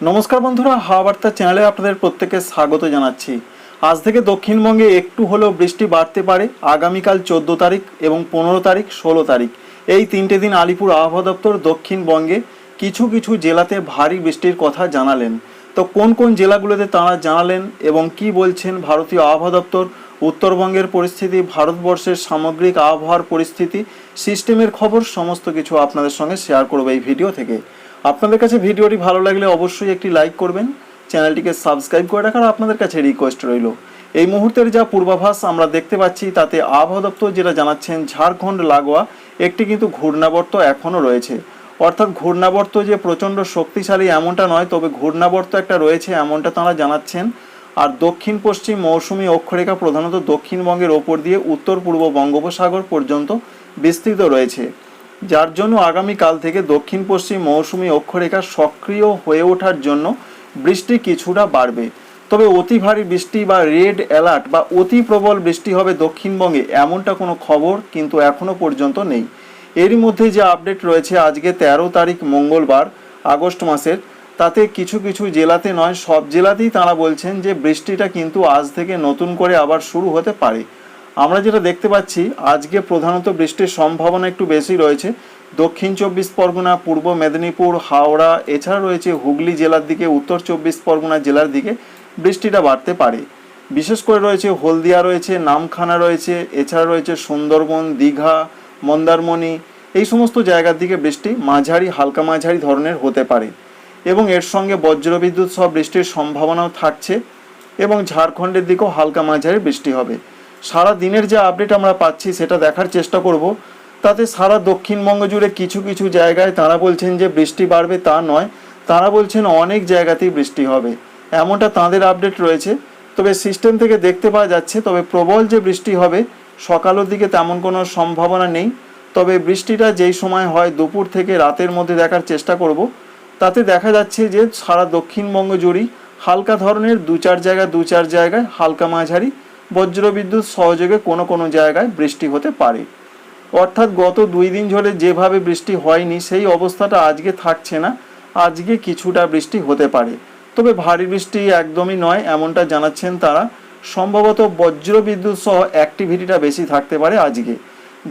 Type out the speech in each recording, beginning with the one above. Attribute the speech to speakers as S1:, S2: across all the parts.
S1: নমস্কার বন্ধুরা, হাওয়া বার্তা চ্যানেলে আপনাদের প্রত্যেকে স্বাগত জানাচ্ছি। আজ থেকে দক্ষিণবঙ্গে একটু হলেও বৃষ্টি বাড়তে পারে আগামীকাল চোদ্দ তারিখ এবং পনেরো তারিখ, ষোলো তারিখ। এই তিনটে দিন আলিপুর আবহাওয়া দপ্তর দক্ষিণবঙ্গে কিছু কিছু জেলাতে ভারী বৃষ্টির কথা জানালেন। তো কোন কোন জেলাগুলোতে তাঁরা জানালেন এবং কি বলছেন ভারতীয় আবহাওয়া দপ্তর? উত্তরবঙ্গের পরিস্থিতি, ভারতবর্ষের সামগ্রিক আবহাওয়ার পরিস্থিতি, সিস্টেমের খবর, সমস্ত কিছু আপনাদের সঙ্গে শেয়ার করব এই ভিডিও থেকে। আপনাদের কাছে ভিডিওটি ভালো লাগলে অবশ্যই একটি লাইক করবেন। চ্যানেলটিকে সাবস্ক্রাইব করে রাখার আপনাদের কাছে রিকোয়েস্ট রইল। এই মুহূর্তের যা পূর্বাভাস আমরা দেখতে পাচ্ছি, তাতে আবহাওয়া দপ্তর যেটা জানাচ্ছেন, ঝাড়খণ্ড, লাগোয়া, একটি কিন্তু ঘূর্ণাবর্ত এখনও রয়েছে। অর্থাৎ ঘূর্ণাবর্ত যে প্রচণ্ড শক্তিশালী এমনটা নয়, তবে ঘূর্ণাবর্ত একটা রয়েছে এমনটা তাঁরা জানাচ্ছেন। আর দক্ষিণ পশ্চিম মৌসুমি অক্ষরেখা প্রধানত দক্ষিণবঙ্গের ওপর দিয়ে উত্তর পূর্ব বঙ্গোপসাগর পর্যন্ত বিস্তৃত রয়েছে। যার জন্য আগামীকাল থেকে দক্ষিণ পশ্চিম মৌসুমি অক্ষরেখা সক্রিয় হয়ে ওঠার জন্য বৃষ্টি কিছুটা বাড়বে। তবে অতি ভারী বৃষ্টি বা রেড অ্যালার্ট বা অতি প্রবল বৃষ্টি হবে দক্ষিণবঙ্গে এমনটা কোনো খবর কিন্তু এখনও পর্যন্ত নেই। এরই মধ্যে যে আপডেট রয়েছে আজকে তেরো তারিখ মঙ্গলবার, আগস্ট মাসের, তাতে কিছু কিছু জেলাতে নয়, সব জেলাতেই তারা বলছেন যে বৃষ্টিটা কিন্তু আজ থেকে নতুন করে আবার শুরু হতে পারে। আমরা যেটা দেখতে পাচ্ছি, আজকে প্রধানত বৃষ্টির সম্ভাবনা একটু বেশি রয়েছে। দক্ষিণ চব্বিশ পরগনা, পূর্ব মেদিনীপুর, হাওড়া, এছাড়া রয়েছে হুগলি জেলার দিকে, উত্তর চব্বিশ পরগনা জেলার দিকে বৃষ্টিটা বাড়তে পারে। বিশেষ করে রয়েছে হলদিয়া রয়েছে, নামখানা রয়েছে, এছাড়া রয়েছে সুন্দরবন, দীঘা, মন্দারমণি, এই সমস্ত জায়গার দিকে বৃষ্টি মাঝারি, হালকা মাঝারি ধরনের হতে পারে। এবং এর সঙ্গে বজ্রবিদ্যুৎ সহ বৃষ্টির সম্ভাবনাও থাকছে এবং ঝাড়খণ্ডের দিকেও হালকা মাঝারি বৃষ্টি হবে। সারা দিনের যে আপডেট আমরা পাচ্ছি সেটা দেখার চেষ্টা করব। তাতে সারা দক্ষিণবঙ্গ জুড়ে কিছু কিছু জায়গায় তারা বলছেন যে বৃষ্টি বাড়বে তা নয়, তারা বলছেন অনেক জায়গাতেই বৃষ্টি হবে। এমনটা তাদের আপডেট রয়েছে। তবে সিস্টেম থেকে দেখতে পাওয়া যাচ্ছে, তবে প্রবল যে বৃষ্টি হবে, সকালের দিকে তেমন কোনো সম্ভাবনা নেই। তবে বৃষ্টিটা যেই সময় হয় দুপুর থেকে রাতের মধ্যে দেখার চেষ্টা করব। তাতে দেখা যাচ্ছে যে সারা দক্ষিণবঙ্গ জুড়েই হালকা ধরনের দু চার জায়গা, দু চার জায়গায় হালকা মাঝারি বজ্রবিদ্যুৎ সহযোগে কোনো কোনো জায়গায় বৃষ্টি হতে পারে। অর্থাৎ গত দুই দিন ধরে যেভাবে বৃষ্টি হয়নি, সেই অবস্থাটা আজকে থাকছে না। আজকে কিছুটা বৃষ্টি হতে পারে। তবে ভারী বৃষ্টি একদমই নয়, এমনটা জানাচ্ছেন তারা। সম্ভবত বজ্রবিদ্যুৎ সহ অ্যাক্টিভিটিটা বেশি থাকতে পারে আজকে।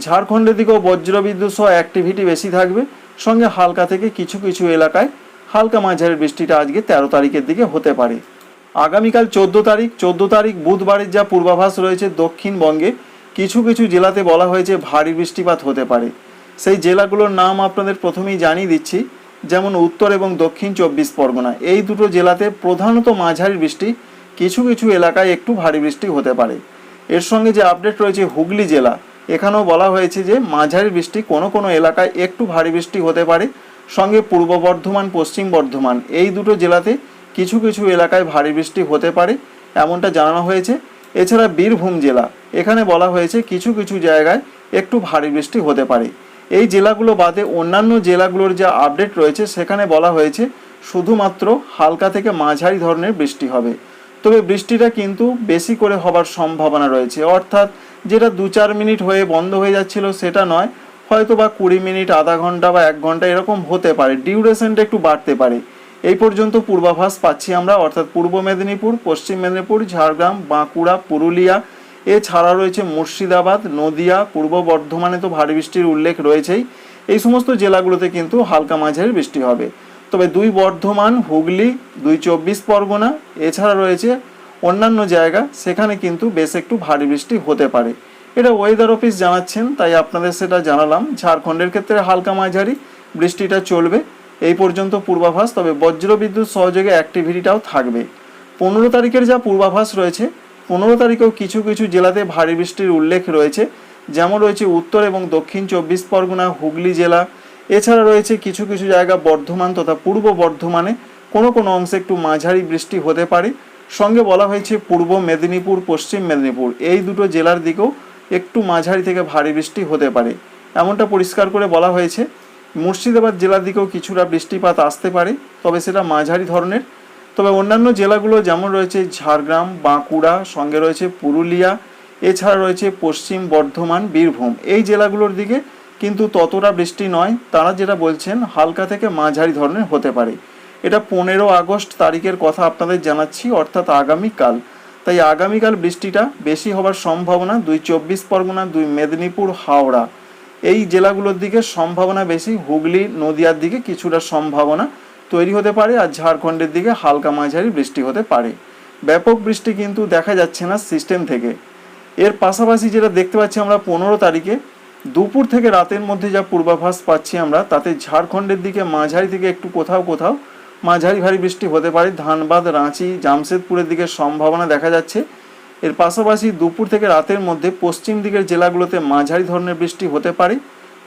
S1: ঝাড়খণ্ডের দিকেও বজ্রবিদ্যুৎ সহ অ্যাক্টিভিটি বেশি থাকবে। সঙ্গে হালকা থেকে কিছু কিছু এলাকায় হালকা মাঝারি বৃষ্টিটা আজকে তেরো তারিখের দিকে হতে পারে। আগামীকাল চোদ্দ তারিখ চোদ্দ তারিখ বুধবারের যা পূর্বাভাস রয়েছে দক্ষিণবঙ্গে, কিছু কিছু জেলাতে বলা হয়েছে ভারী বৃষ্টিপাত হতে পারে। সেই জেলাগুলোর নাম আপনাদের প্রথমেই জানিয়ে দিচ্ছি, যেমন উত্তর এবং দক্ষিণ চব্বিশ পরগনা। এই দুটো জেলাতে প্রধানত মাঝারি বৃষ্টি, কিছু কিছু এলাকায় একটু ভারী বৃষ্টি হতে পারে। এর সঙ্গে যে আপডেট রয়েছে হুগলি জেলা, এখানেও বলা হয়েছে যে মাঝারি বৃষ্টি কোনো কোনো এলাকায় একটু ভারী বৃষ্টি হতে পারে। সঙ্গে পূর্ব বর্ধমান, পশ্চিম বর্ধমান, এই দুটো জেলাতে কিছু কিছু এলাকায় ভারী বৃষ্টি হতে পারে, এমনটা জানানো হয়েছে। এছাড়া বীরভূম জেলা, এখানে বলা হয়েছে কিছু কিছু জায়গায় একটু ভারী বৃষ্টি হতে পারে। এই জেলাগুলো বাদে অন্যান্য জেলাগুলোর যা আপডেট রয়েছে, সেখানে বলা হয়েছে শুধুমাত্র হালকা থেকে মাঝারি ধরনের বৃষ্টি হবে। তবে বৃষ্টিটা কিন্তু বেশি করে হবার সম্ভাবনা রয়েছে। অর্থাৎ যেটা দু চার মিনিট হয়ে বন্ধ হয়ে যাচ্ছিল সেটা নয় হয়তো বা কুড়ি মিনিট, আধা ঘণ্টা বা এক ঘণ্টা এরকম হতে পারে। ডিউরেশনটা একটু বাড়তে পারে। এই পর্যন্ত পূর্বাভাস পাচ্ছি আমরা, অর্থাৎ পূর্ব মেদিনীপুর, পশ্চিম মেদিনীপুর, ঝাড়গ্রাম, বাঁকুড়া, পুরুলিয়া, এছাড়া রয়েছে মুর্শিদাবাদ, নদিয়া, পূর্ব বর্ধমানে তো ভারী বৃষ্টির উল্লেখ রয়েছেই, এই সমস্ত জেলাগুলোতে কিন্তু হালকা মাঝারি বৃষ্টি হবে। তবে দুই বর্ধমান, হুগলি, দুই চব্বিশ পরগনা, এছাড়া রয়েছে অন্যান্য জায়গা, সেখানে কিন্তু বেশ একটু ভারী বৃষ্টি হতে পারে। এটা ওয়েদার অফিস জানাচ্ছেন, তাই আপনাদের সেটা জানালাম। ঝাড়খণ্ডের ক্ষেত্রে হালকা মাঝারি, বৃষ্টিটা চলবে। এই পর্যন্ত পূর্বাভাস, তবে বজ্রবিদ্যুৎ সহযোগে অ্যাক্টিভিটিটাও থাকবে। পনেরো তারিখের যা পূর্বাভাস রয়েছে, পনেরো তারিখেও কিছু কিছু জেলাতে ভারী বৃষ্টির উল্লেখ রয়েছে, যেমন রয়েছে উত্তর এবং দক্ষিণ চব্বিশ পরগনা, হুগলি জেলা। এছাড়া রয়েছে কিছু কিছু জায়গা বর্ধমান তথা পূর্ব বর্ধমানে। কোনো কোনো অংশে একটু মাঝারি বৃষ্টি হতে পারে। সঙ্গে বলা হয়েছে পূর্ব মেদিনীপুর, পশ্চিম মেদিনীপুর। এই দুটো জেলার দিকেও একটু মাঝারি থেকে ভারী বৃষ্টি হতে পারে। এমনটা পরিষ্কার করে বলা হয়েছে। মুর্শিদাবাদ জেলার দিকেও কিছুটা বৃষ্টিপাত আসতে পারে, তবে সেটা মাঝারি ধরনের। তবে অন্যান্য জেলাগুলো যেমন রয়েছে ঝাড়গ্রাম, বাঁকুড়া, সঙ্গে রয়েছে পুরুলিয়া, এছাড়া রয়েছে পশ্চিম বর্ধমান, বীরভূম। এই জেলাগুলোর দিকে কিন্তু ততটা বৃষ্টি নয়, তারা যেটা বলছেন, হালকা থেকে মাঝারি ধরনের হতে পারে। এটা পনেরো আগস্ট তারিখের কথা আপনাদের জানাচ্ছি, অর্থাৎ আগামীকাল। তাই আগামীকাল বৃষ্টিটা বেশি হবার সম্ভাবনা দুই চব্বিশ পরগনা, দুই মেদিনীপুর, হাওড়া। এই জেলাগুলোর দিকে সম্ভাবনা বেশি, হুগলি, নদিয়ার দিকে কিছুটা সম্ভাবনা তৈরি হতে পারে আর ঝাড়খণ্ডের দিকে হালকা মাঝারি বৃষ্টি হতে পারে। ব্যাপক বৃষ্টি কিন্তু দেখা যাচ্ছে না সিস্টেম থেকে। এর পাশাপাশি যেটা দেখতে পাচ্ছি আমরা পনেরো তারিখে, দুপুর থেকে রাতের মধ্যে যা পূর্বাভাস পাচ্ছি আমরা, তাতে ঝাড়খণ্ডের দিকে মাঝারি থেকে একটু কোথাও কোথাও মাঝারি ভারী বৃষ্টি হতে পারে। ধানবাদ, রাঁচি, জামশেদপুরের দিকে সম্ভাবনা দেখা যাচ্ছে। এর পাশাপাশি দুপুর থেকে রাতের মধ্যে পশ্চিম দিকের জেলাগুলোতে মাঝারি ধরনের বৃষ্টি হতে পারে।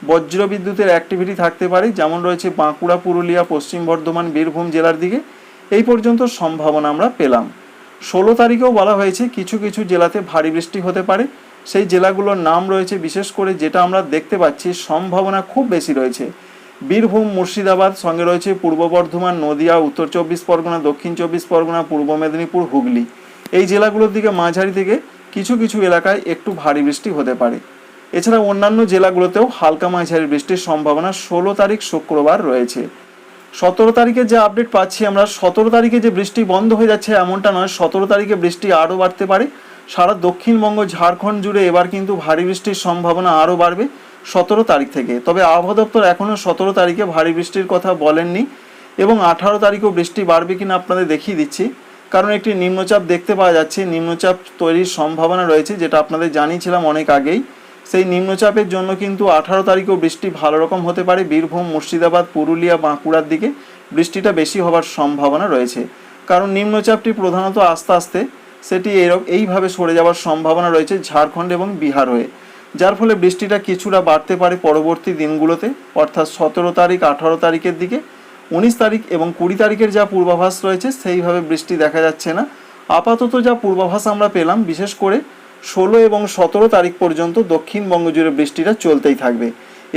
S1: বজ্র বিদ্যুতের অ্যাক্টিভিটি থাকতে পারে, যেমন রয়েছে বাঁকুড়া, পুরুলিয়া, পশ্চিম বর্ধমান, বীরভূম জেলার দিকে। এই পর্যন্ত সম্ভাবনা আমরা পেলাম। ষোলো তারিখেও বলা হয়েছে কিছু কিছু জেলাতে ভারী বৃষ্টি হতে পারে। সেই জেলাগুলোর নাম রয়েছে বিশেষ করে যেটা আমরা দেখতে পাচ্ছি, সম্ভাবনা খুব বেশি রয়েছে। বীরভূম, মুর্শিদাবাদ, সঙ্গে রয়েছে পূর্ব বর্ধমান, নদিয়া, উত্তর চব্বিশ পরগনা, দক্ষিণ চব্বিশ পরগনা, পূর্ব মেদিনীপুর, হুগলি। এই জেলাগুলোর দিকে মাঝারি থেকে কিছু কিছু এলাকায় একটু ভারী বৃষ্টি হতে পারে। এছাড়া অন্যান্য জেলাগুলোতেও হালকা মাঝারি বৃষ্টির সম্ভাবনা ষোলো তারিখ শুক্রবার রয়েছে। সতেরো তারিখে যে আপডেট পাচ্ছি আমরা, সতেরো তারিখে যে বৃষ্টি বন্ধ হয়ে যাচ্ছে এমনটা নয়, সতেরো তারিখে বৃষ্টি আরও বাড়তে পারে। সারা দক্ষিণবঙ্গ, ঝাড়খণ্ড জুড়ে এবার কিন্তু ভারী বৃষ্টির সম্ভাবনা আরও বাড়বে সতেরো তারিখ থেকে। তবে আবহাওয়া দপ্তর এখনও সতেরো তারিখে ভারী বৃষ্টির কথা বলেননি এবং আঠারো তারিখেও বৃষ্টি বাড়বে কিনা আপনাদের দেখিয়ে দিচ্ছি। কারণ একটি নিম্নচাপ দেখতে পাওয়া যাচ্ছে, নিম্নচাপ তৈরির সম্ভাবনা রয়েছে, যেটা আপনাদের জানিয়েছিলাম অনেক আগেই। সেই নিম্নচাপের জন্য কিন্তু আঠারো তারিখেও বৃষ্টি ভালো রকম হতে পারে। বীরভূম, মুর্শিদাবাদ, পুরুলিয়া, বাঁকুড়ার দিকে বৃষ্টিটা বেশি হবার সম্ভাবনা রয়েছে। কারণ নিম্নচাপটি প্রধানত আস্তে আস্তে সেটি এরকম এইভাবে সরে যাওয়ার সম্ভাবনা রয়েছে ঝাড়খণ্ড এবং বিহার হয়ে। যার ফলে বৃষ্টিটা কিছুটা বাড়তে পারে পরবর্তী দিনগুলোতে, অর্থাৎ সতেরো তারিখ, আঠারো তারিখের দিকে। উনিশ তারিখ এবং কুড়ি তারিখের যা পূর্বাভাস রয়েছে, সেইভাবে বৃষ্টি দেখা যাচ্ছে না। আপাতত যা পূর্বাভাস আমরা পেলাম, বিশেষ করে ষোলো এবং সতেরো তারিখ পর্যন্ত দক্ষিণবঙ্গ জুড়ে বৃষ্টিটা চলতেই থাকবে।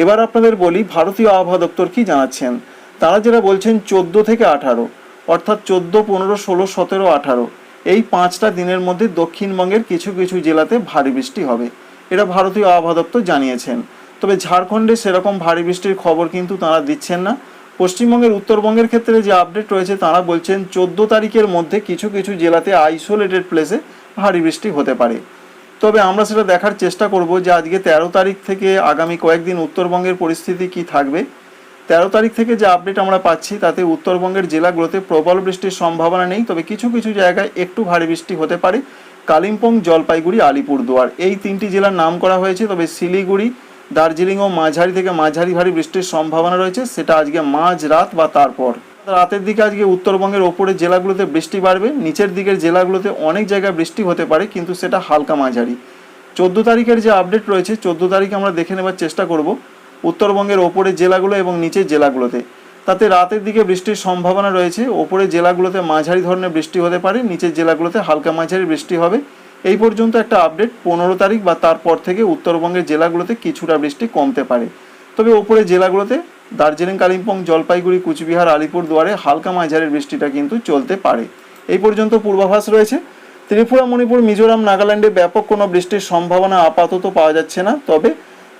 S1: এবার আপনাদের বলি, ভারতীয় আবহাওয়া দপ্তর কি জানাচ্ছেন? তারা যেটা বলছেন, চোদ্দ থেকে আঠারো, অর্থাৎ চোদ্দ, পনেরো, ষোলো, সতেরো, আঠারো, এই পাঁচটা দিনের মধ্যে দক্ষিণবঙ্গের কিছু কিছু জেলাতে ভারী বৃষ্টি হবে। এটা ভারতীয় আবহাওয়া দপ্তর জানিয়েছেন। তবে ঝাড়খণ্ডে সেরকম ভারী বৃষ্টির খবর কিন্তু তারা দিচ্ছেন না। পশ্চিমবঙ্গের উত্তরবঙ্গের ক্ষেত্রে যে আপডেট রয়েছে, তারা বলছেন চোদ্দ তারিখের মধ্যে কিছু কিছু জেলাতে আইসোলেটেড প্লেসে ভারী বৃষ্টি হতে পারে। তবে আমরা সেটা দেখার চেষ্টা করব যে আজকে তেরো তারিখ থেকে আগামী কয়েকদিন উত্তরবঙ্গের পরিস্থিতি কি থাকবে। তেরো তারিখ থেকে যে আপডেট আমরা পাচ্ছি, তাতে উত্তরবঙ্গের জেলাগুলোতে প্রবল বৃষ্টির সম্ভাবনা নেই, তবে কিছু কিছু জায়গায় একটু ভারী বৃষ্টি হতে পারে। কালিম্পং, জলপাইগুড়ি, আলিপুরদুয়ার এই তিনটি জেলার নাম করা হয়েছে, তবে শিলিগুড়ি দার্জিলিংও মাঝারি থেকে মাঝারি ভারী বৃষ্টির সম্ভাবনা রয়েছে, সেটা আজকে মাঝ রাত বা তারপর। রাতের দিকে আজকে উত্তরবঙ্গের ওপরের জেলাগুলোতে বৃষ্টি বাড়বে, নিচের দিকের জেলাগুলোতে অনেক জায়গায় বৃষ্টি হতে পারে, কিন্তু সেটা হালকা মাঝারি। চোদ্দ তারিখের যে আপডেট রয়েছে, চোদ্দ তারিখে আমরা দেখে নেবার চেষ্টা করব উত্তরবঙ্গের ওপরের জেলাগুলো এবং নিচের জেলাগুলোতে। তাতে রাতের দিকে বৃষ্টির সম্ভাবনা রয়েছে, ওপরের জেলাগুলোতে মাঝারি ধরনের বৃষ্টি হতে পারে, নিচের জেলাগুলোতে হালকা মাঝারি বৃষ্টি হবে। এই পর্যন্ত একটা আপডেট পনেরো তারিখ বা তারপর থেকে উত্তরবঙ্গের জেলাগুলোতে কিছুটা বৃষ্টি কমতে পারে। তবে ওপরে জেলাগুলোতে দার্জিলিং, কালিম্পং, জলপাইগুড়ি, কুচবিহার আলিপুর দুয়ারে হালকা মাঝারি বৃষ্টিটা কিন্তু চলতে পারে। এই পর্যন্ত পূর্বাভাস রয়েছে। ত্রিপুরা, মণিপুর, মিজোরাম, নাগাল্যান্ডে ব্যাপক কোনো বৃষ্টির সম্ভাবনা আপাতত পাওয়া যাচ্ছে না। তবে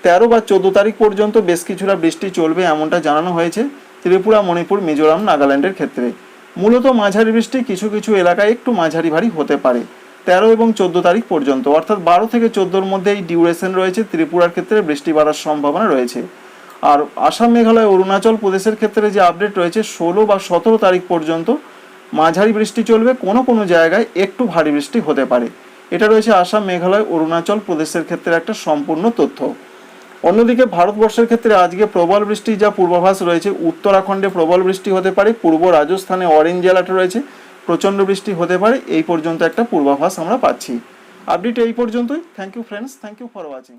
S1: তেরো বা চোদ্দ তারিখ পর্যন্ত বেশ কিছুটা বৃষ্টি চলবে এমনটা জানানো হয়েছে ত্রিপুরা, মণিপুর, মিজোরাম, নাগাল্যান্ডের ক্ষেত্রে। মূলত মাঝারি বৃষ্টি কিছু কিছু এলাকায় একটু মাঝারি ভারী হতে পারে। তেরো এবং চোদ্দ তারিখ পর্যন্ত, অর্থাৎ বারো থেকে চোদ্দোর মধ্যে এই ডিউরেশন রয়েছে ত্রিপুরার ক্ষেত্রে, বৃষ্টি বাড়ার সম্ভাবনা রয়েছে। আর আসাম, মেঘালয়, অরুণাচল প্রদেশের ক্ষেত্রে যে আপডেট রয়েছে, ষোলো বা সতেরো তারিখ পর্যন্ত মাঝারি বৃষ্টি চলবে, কোনো কোনো জায়গায় একটু ভারী বৃষ্টি হতে পারে। এটা রয়েছে আসাম, মেঘালয়, অরুণাচল প্রদেশের ক্ষেত্রে একটা সম্পূর্ণ তথ্য। অন্যদিকে ভারতবর্ষের ক্ষেত্রে আজকে প্রবল বৃষ্টি যা পূর্বাভাস রয়েছে, উত্তরাখণ্ডে প্রবল বৃষ্টি হতে পারে, পূর্ব রাজস্থানে অরেঞ্জ অ্যালার্ট রয়েছে প্রচণ্ড বৃষ্টি হতে পারে, এই পর্যন্ত একটা পূর্বাভাস আমরা পাচ্ছি। আপডেট এই পর্যন্তই। Thank you friends thank you for watching